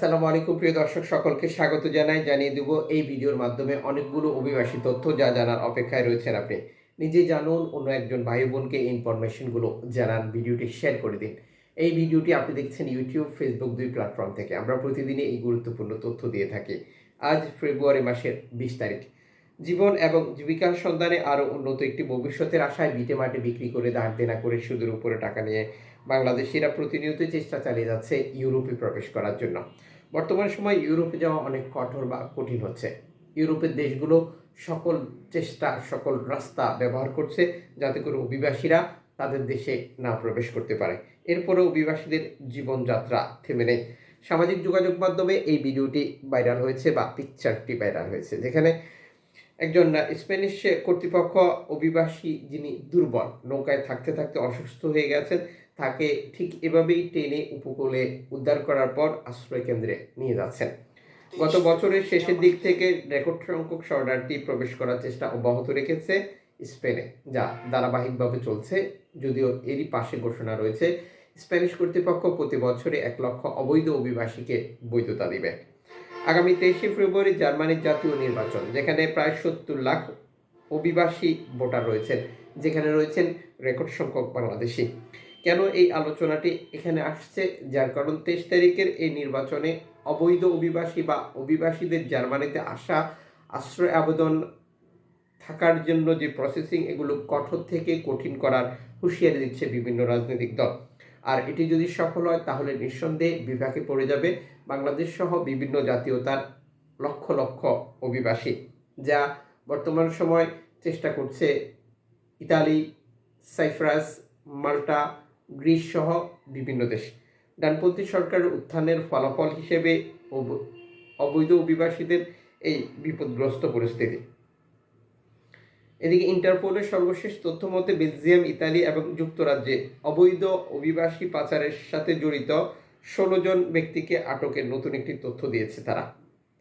আসসালামু আলাইকুম, প্রিয় দর্শক, সকলকে স্বাগত জানাই। জানিয়ে দেব, এই ভিডিওর মাধ্যমে অনেকগুলো অভিবাসী তথ্য যা জানার অপেক্ষায় রয়েছেন আপনি। নিজে জানুন, অন্য একজন ভাই বোনকে ইনফরমেশনগুলো জানান, ভিডিওটি শেয়ার করে দিন। এই ভিডিওটি আপনি দেখছেন ইউটিউব, ফেসবুক দুই প্ল্যাটফর্ম থেকে। আমরা প্রতিদিনই এই গুরুত্বপূর্ণ তথ্য দিয়ে থাকি। আজ ফেব্রুয়ারি মাসের বিশ তারিখ। জীবন এবং জীবিকার সন্ধানে আরও উন্নত একটি ভবিষ্যতের আশায় ভিটে মাটি বিক্রি করে ধার দেনা করে সুদের উপরে টাকা নিয়ে বাংলাদেশিরা প্রতিনিয়ত চেষ্টা চালিয়ে যাচ্ছে ইউরোপে প্রবেশ করার জন্য। বর্তমান সময় ইউরোপে যাওয়া অনেক কঠোর বা কঠিন হচ্ছে। ইউরোপের দেশগুলো সকল চেষ্টা, সকল রাস্তা ব্যবহার করছে যাতে করে অভিবাসীরা তাদের দেশে না প্রবেশ করতে পারে। এরপরেও অভিবাসীদের জীবনযাত্রা থেমে নেই। সামাজিক যোগাযোগ মাধ্যমে এই ভিডিওটি ভাইরাল হয়েছে বা পিকচারটি ভাইরাল হয়েছে। যেখানে একজন স্প্যানিশ কর্তৃপক্ষ অভিবাসী যিনি দুর্বল, নৌকায় থাকতে থাকতে অসুস্থ হয়ে গেছেন, তাকে ঠিক এভাবেই টেনে উপকূলে উদ্ধার করার পর আশ্রয় কেন্দ্রে নিয়ে যাচ্ছেন। গত বছরের শেষের দিক থেকে রেকর্ড সংখ্যক শরণার্থী প্রবেশ করার চেষ্টা অব্যাহত রেখেছে স্পেনে, যা ধারাবাহিকভাবে চলছে, যদিও এরই পাশে ঘোষণা রয়েছে, স্প্যানিশ কর্তৃপক্ষ প্রতি বছরে এক লক্ষ অবৈধ অভিবাসীকে বৈধতা দিবে। আগামী তেইশে ফেব্রুয়ারি জার্মানির জাতীয় নির্বাচন, যেখানে প্রায় সত্তর লাখ অভিবাসী ভোটার রয়েছেন, যেখানে রয়েছেন রেকর্ড সংখ্যক বাংলাদেশি। কেন এই আলোচনাটি এখানে আসছে? যার কারণ তেইশ তারিখের এই নির্বাচনে অবৈধ অভিবাসী বা অভিবাসীদের জার্মানিতে আসা, আশ্রয় আবেদন থাকার জন্য যে প্রসেসিং এগুলো কঠোর থেকে কঠিন করার হুঁশিয়ারি দিচ্ছে বিভিন্ন রাজনৈতিক দল। আর এটি যদি সফল হয়, তাহলে নিঃসন্দেহে বিভাগে পড়ে যাবে বাংলাদেশ সহ বিভিন্ন জাতীয়তার লক্ষ লক্ষ অভিবাসী, যা বর্তমান সময় চেষ্টা করছে ইতালি, সাইপ্রাস, মাল্টা, গ্রিস সহ বিভিন্ন দেশ। ডানপন্থী সরকারের উত্থানের ফলাফল হিসেবে অব- অবৈধ অভিবাসীদের এই বিপদগ্রস্ত পরিস্থিতি। এদিকে ইন্টারপোলের সর্বশেষ তথ্য মতে, বেলজিয়াম, ইতালি এবং যুক্তরাজ্যে অবৈধ অভিবাসী পাচারের সাথে জড়িত ষোলো জন ব্যক্তিকে আটকের নতুন একটি তথ্য দিয়েছে তারা।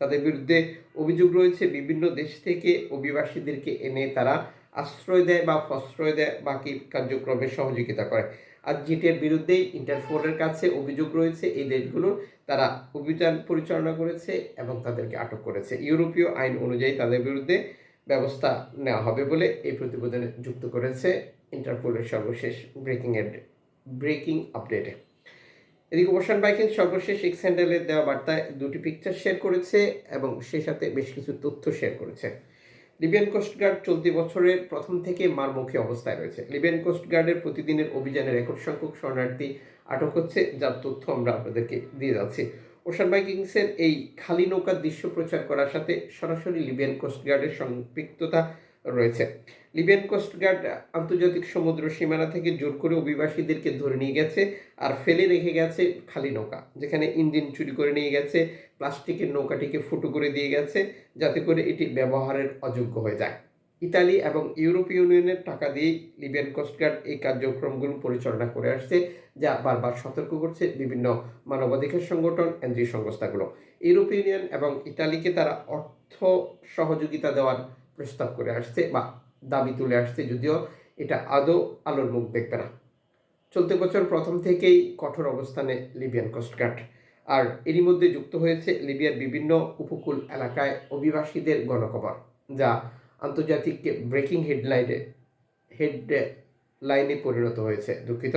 তাদের বিরুদ্ধে অভিযোগ রয়েছে, বিভিন্ন দেশ থেকে অভিবাসীদেরকে এনে তারা আশ্রয় দেয় বা প্রশ্রয় দেয়, বাকি কার্যক্রমে সহযোগিতা করে। আর জিটের বিরুদ্ধেই ইন্টারপোলের কাছে অভিযোগ রয়েছে, এই দেশগুলোর তারা অভিযান পরিচালনা করেছে এবং তাদেরকে আটক করেছে। ইউরোপীয় আইন অনুযায়ী তাদের বিরুদ্ধে ব্যবস্থা নেওয়া হবে বলে এই প্রতিবেদনে যুক্ত করেছে ইন্টারপোলের সর্বশেষ ব্রেকিং ব্রেকিং আপডেটে। এদিকে ওশান বাইকিং সর্বশেষ এক্স হ্যান্ডেলের দেওয়া বার্তায় দুটি পিকচার শেয়ার করেছে এবং সেই সাথে বেশ কিছু তথ্য শেয়ার করেছে। লিবিয়ান কোস্টগার্ড চলতি বছরের প্রথম থেকে মারমুখী অবস্থায় রয়েছে। লিবিয়ান কোস্টগার্ডের প্রতিদিনের অভিযানে রেকর্ড সংখ্যক শরণার্থী আটক হচ্ছে, যার তথ্য আমরা আপনাদেরকে দিয়ে যাচ্ছি। ওশান বাইকিংসের এই খালি নৌকার দৃশ্য প্রচার করার সাথে সরাসরি লিবিয়ান কোস্টগার্ডের সম্পৃক্ততা রয়েছে। লিবিয়ান কোস্টগার্ড আন্তর্জাতিক সমুদ্র সীমানা থেকে জোর করে অভিবাসীদেরকে ধরে নিয়ে গেছে আর ফেলে রেখে গেছে খালি নৌকা, যেখানে ইঞ্জিন চুরি করে নিয়ে গেছে, প্লাস্টিকের নৌকাটিকে ফুটো করে দিয়ে গেছে, যাতে করে এটি ব্যবহারের অযোগ্য হয়ে যায়। ইতালি এবং ইউরোপীয় ইউনিয়নের টাকা দিয়েই লিবিয়ান কোস্টগার্ড এই কার্যক্রমগুলো পরিচালনা করে আসছে, যা বারবার সতর্ক করছে বিভিন্ন মানবাধিকার সংগঠন, এনজিও সংস্থাগুলো। ইউরোপীয় ইউনিয়ন এবং ইতালিকে তারা অর্থ সহযোগিতা দেওয়ার প্রস্তাব করে আসছে বা দাবি তুলে আসছে, যদিও এটা আদৌ আলোর মুখ দেখবে না। চলতি বছর প্রথম থেকেই কঠোর অবস্থানে লিবিয়ান কোস্টগার্ড আর এরই মধ্যে যুক্ত হয়েছে লিবিয়ার বিভিন্ন উপকূল এলাকায় অভিবাসীদের গণকবর, যা আন্তর্জাতিক ব্রেকিং হেডলাইনে হেড লাইনে পরিণত হয়েছে, দুঃখিত।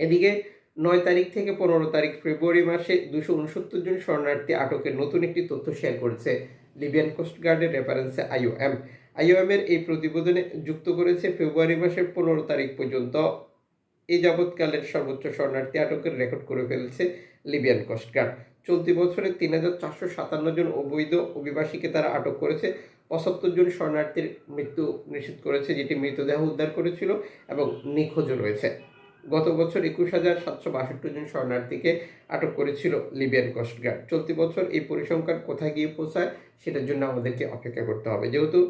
এদিকে নয় তারিখ থেকে পনেরো তারিখ ফেব্রুয়ারি মাসে দুশো উনসত্তর জন শরণার্থী আটকের নতুন একটি তথ্য শেয়ার করেছে লিবিয়ান কোস্টগার্ডের রেফারেন্সে আইওএম। আইওএমের এই প্রতিবেদনে যুক্ত করেছে ফেব্রুয়ারি মাসের পনেরো তারিখ পর্যন্ত এ যাবৎকালের সর্বোচ্চ শরণার্থী আটকের রেকর্ড করে ফেলছে লিবিয়ান কোস্টগার্ড চলতি বছরে তিন হাজার চারশো সাতান্ন জন অবৈধ অভিবাসীকে তারা আটক করেছে। পঁচাত্তর জন শরণার্থীর মৃত্যু নিশ্চিত করেছে, যেটি মৃতদেহ উদ্ধার করেছিল এবং নিখোঁজও রয়েছে। গত বছর একুশ হাজার সাতশো বাষট্টি জন শরণার্থীকে আটক করেছিল লিবিয়ান কোস্টগার্ড চলতি বছর এই পরিসংখ্যান কোথায় গিয়ে পৌঁছায় সেটার জন্য আমাদেরকে অপেক্ষা করতে হবে। যেহেতু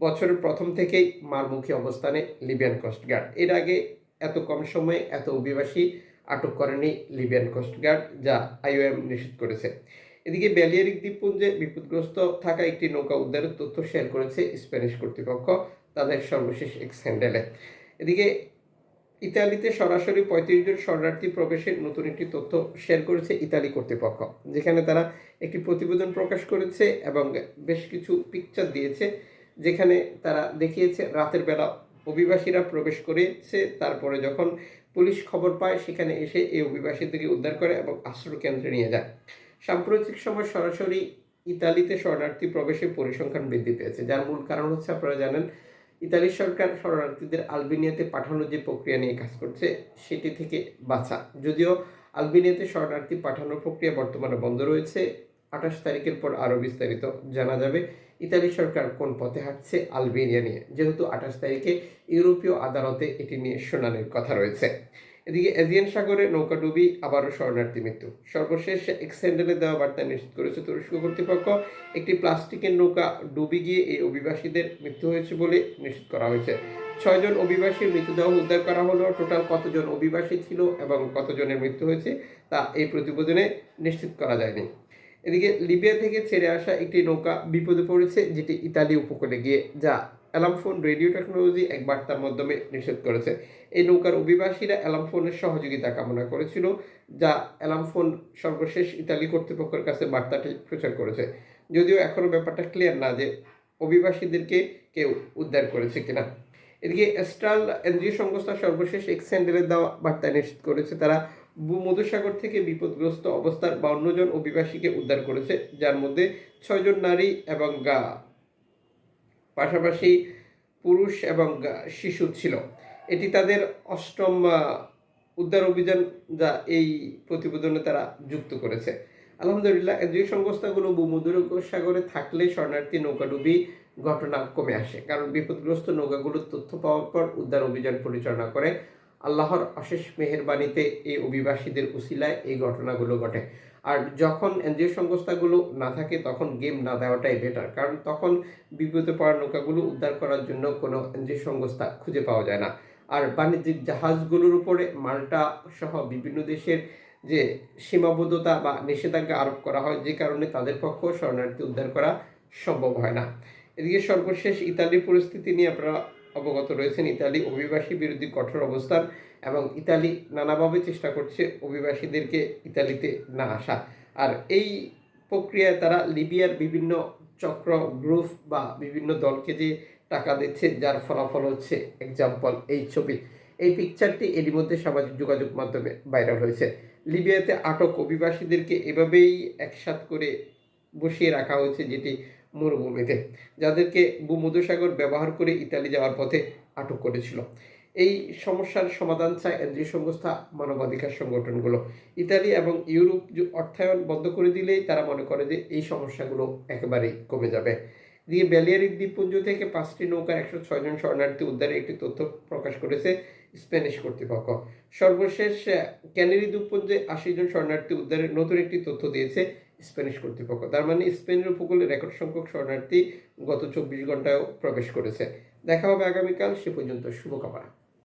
বছরের প্রথম থেকেই মারমুখী অবস্থানে লিবিয়ান কোস্টগার্ড এর আগে এত কম সময়ে এত অভিবাসী আটক করেনি লিবিয়ান কোস্টগার্ড যা আইওএম নিশ্চিত করেছে। এদিকে ব্যালিয়ারিক দ্বীপপুঞ্জে বিপদগ্রস্ত থাকা একটি নৌকা উদ্ধারের তথ্য শেয়ার করেছে স্প্যানিশ কর্তৃপক্ষ, তাদের সর্বশেষ এক্স হ্যান্ডেলে। এদিকে ইতালিতে সরাসরি পঁয়ত্রিশ জন শরণার্থী প্রবেশের নতুন একটি তথ্য শেয়ার করেছে ইতালি কর্তৃপক্ষ, যেখানে তারা একটি প্রতিবেদন প্রকাশ করেছে এবং বেশ কিছু পিকচার দিয়েছে, যেখানে তারা দেখিয়েছে রাতের বেলা অভিবাসীরা প্রবেশ করেছে, তারপরে যখন পুলিশ খবর পায়, সেখানে এসে এই অভিবাসীদেরকে উদ্ধার করে এবং আশ্রয় কেন্দ্রে নিয়ে যায়। সাম্প্রতিক সময় সরাসরি ইতালিতে শরণার্থী প্রবেশে পরিসংখ্যান বৃদ্ধি পেয়েছে। যার মূল কারণ হচ্ছে আপনারা জানেন, ইতালি সরকার শরণার্থীদের আলবেনিয়াতে পাঠানোর যে প্রক্রিয়া নিয়ে কাজ করছে, সেটি থেকে বাঁচা। যদিও আলবেনিয়াতে শরণার্থী পাঠানোর প্রক্রিয়া বর্তমানে বন্ধ রয়েছে, আঠাশ তারিখের পর আরও বিস্তারিত জানা যাবে ইতালি সরকার কোন পথে হাঁটছে আলবেনিয়া নিয়ে। যেহেতু আঠাশ তারিখে ইউরোপীয় আদালতে এটি নিয়ে শুনানির কথা রয়েছে। এদিকে এজিয়ান সাগরে নৌকাডুবি আবারও শরণার্থী মৃত্যু। সর্বশেষ এক্সেন্ডেলে দেওয়া বার্তা নিশ্চিত করেছে তুরস্ক কর্তৃপক্ষ, একটি প্লাস্টিকের নৌকা ডুবি গিয়ে এই অভিবাসীদের মৃত্যু হয়েছে বলে নিশ্চিত করা হয়েছে। ছয়জন অভিবাসীর মৃতদেহ উদ্ধার করা হলো। টোটাল কতজন অভিবাসী ছিল এবং কতজনের মৃত্যু হয়েছে তা এই প্রতিবেদনে নিশ্চিত করা যায়নি। এদিকে লিবিয়া থেকে ছেড়ে আসা একটি নৌকা বিপদে পড়েছে, যেটি ইতালি উপকূলে গিয়ে, যা অ্যালামফোন রেডিও টেকনোলজি এক বার্তার মাধ্যমে নিষেধ করেছে। এই নৌকার অভিবাসীরা অ্যালামফোনের সহযোগিতা কামনা করেছিল, যা অ্যালামফোন সর্বশেষ ইতালি কর্তৃপক্ষের কাছে বার্তাটি প্রচার করেছে। যদিও এখনও ব্যাপারটা ক্লিয়ার না যে অভিবাসীদেরকে কেউ উদ্ধার করেছে কিনা। এদিকে এস্ট্রাল এনজিও সংস্থা সর্বশেষ এক্সেন্ডেলের দেওয়া বার্তায় নিশ্চিত করেছে, তারা ভূমধ্যসাগর থেকে বিপদগ্রস্ত অবস্থার বাউন্ন জন অভিবাসীকে উদ্ধার করেছে, যার মধ্যে ছয়জন নারী এবং গা। পাশাপাশি পুরুষ এবং শিশু ছিল। এটি তাদের অষ্টম উদ্ধার অভিযান যা এই প্রতিবেদনে তারা যুক্ত করেছে। আলহামদুলিল্লাহ এনজিও সংস্থাগুলো ভূমধ্যসাগরে থাকলে শরণার্থী নৌকাডুবি ঘটনা কমে আসে, কারণ বিপদগ্রস্ত নৌকাগুলোর তথ্য পাওয়ার পর উদ্ধার অভিযান পরিচালনা করে। আল্লাহর অশেষ মেহেরবানিতে এই অভিবাসীদের উসিলায় এই ঘটনাগুলো ঘটে। আর যখন এনজিও সংস্থাগুলো না থাকে, তখন গেম না দেওয়াটাই বেটার কারণ তখন বিপদে পড়া নৌকাগুলো উদ্ধার করার জন্য কোনো এনজিও সংস্থা খুঁজে পাওয়া যায় না। আর বাণিজ্যিক জাহাজগুলোর উপরে মাল্টা সহ বিভিন্ন দেশের যে সীমাবদ্ধতা বা নিষেধাজ্ঞা আরোপ করা হয়, যে কারণে তাদের পক্ষ শরণার্থী উদ্ধার করা সম্ভব হয় না। এদিকে সর্বশেষ ইতালির পরিস্থিতি নিয়ে আপনারা অবগত রয়েছেন। ইতালি অভিবাসী বিরোধী কঠোর অবস্থান এবং ইতালি নানাভাবে চেষ্টা করছে অভিবাসীদেরকে ইতালিতে না আসা। আর এই প্রক্রিয়ায় তারা লিবিয়ার বিভিন্ন চক্র, গ্রুপ বা বিভিন্ন দলকে যে টাকা দিচ্ছে, যার ফলাফল হচ্ছে এক্সাম্পল এই ছবি। এই পিকচারটি এরই মধ্যে সামাজিক যোগাযোগ মাধ্যমে ভাইরাল হয়েছে। লিবিয়াতে আটক অভিবাসীদেরকে এভাবেই একসাথ করে বসিয়ে রাখা হয়েছে, যেটি মরুভূমিতে যাদেরকে ভূমধ্যসাগর ব্যবহার করে ইতালি যাওয়ার পথে আটক করেছিল। এই সমস্যার সমাধান চায় এনজিও সংস্থা, মানবাধিকার সংগঠনগুলো। ইতালি এবং ইউরোপ অর্থায়ন বন্ধ করে দিলেই তারা মনে করে যে এই সমস্যাগুলো একেবারেই কমে যাবে। দিয়ে বেলিয়ারিক দ্বীপপুঞ্জ থেকে পাঁচটি নৌকার একশো ছয়জন শরণার্থী উদ্ধারে একটি তথ্য প্রকাশ করেছে স্প্যানিশ কর্তৃপক্ষ। সর্বশেষ, ক্যানারি দ্বীপপুঞ্জে আশি জন শরণার্থী উদ্ধারে নতুন একটি তথ্য দিয়েছে স্প্যানিশ কর্তৃপক্ষ। তার মানে স্পেনের উপকূলে রেকর্ড সংখ্যক শরণার্থী গত চব্বিশ ঘন্টায় প্রবেশ করেছে। দেখা হবে আগামীকাল, সে পর্যন্ত শুভকামনা।